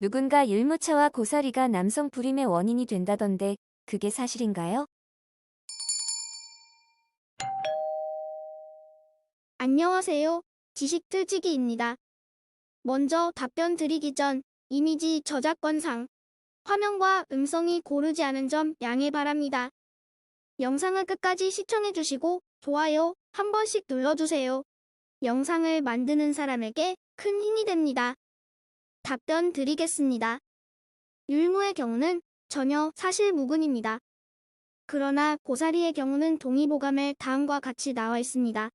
누군가 율무차와 고사리가 남성 불임의 원인이 된다던데 그게 사실인가요? 안녕하세요. 지식틀치기입니다. 먼저 답변 드리기 전 이미지 저작권상 화면과 음성이 고르지 않은 점 양해 바랍니다. 영상을 끝까지 시청해주시고 좋아요 한 번씩 눌러주세요. 영상을 만드는 사람에게 큰 힘이 됩니다. 답변 드리겠습니다. 율무의 경우는 전혀 사실 무근입니다. 그러나 고사리의 경우는 동의보감에 다음과 같이 나와 있습니다.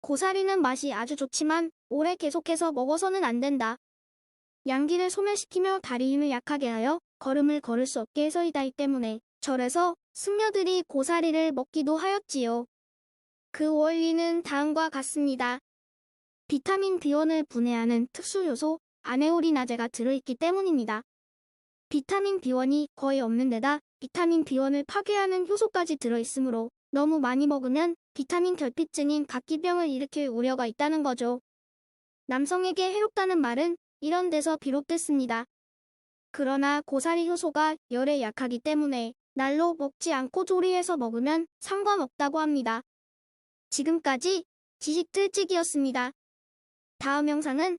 고사리는 맛이 아주 좋지만 오래 계속해서 먹어서는 안 된다. 양기를 소멸시키며 다리 힘을 약하게 하여 걸음을 걸을 수 없게 해서이다 이 때문에 절에서 승려들이 고사리를 먹기도 하였지요. 그 원리는 다음과 같습니다. 비타민 B1을 분해하는 특수 요소 아네오리나제가 들어있기 때문입니다. 비타민 B1이 거의 없는 데다 비타민 B1을 파괴하는 효소까지 들어있으므로 너무 많이 먹으면 비타민 결핍증인 각기병을 일으킬 우려가 있다는 거죠. 남성에게 해롭다는 말은 이런 데서 비롯됐습니다. 그러나 고사리 효소가 열에 약하기 때문에 날로 먹지 않고 조리해서 먹으면 상관없다고 합니다. 지금까지 지식틀치기였습니다. 다음 영상은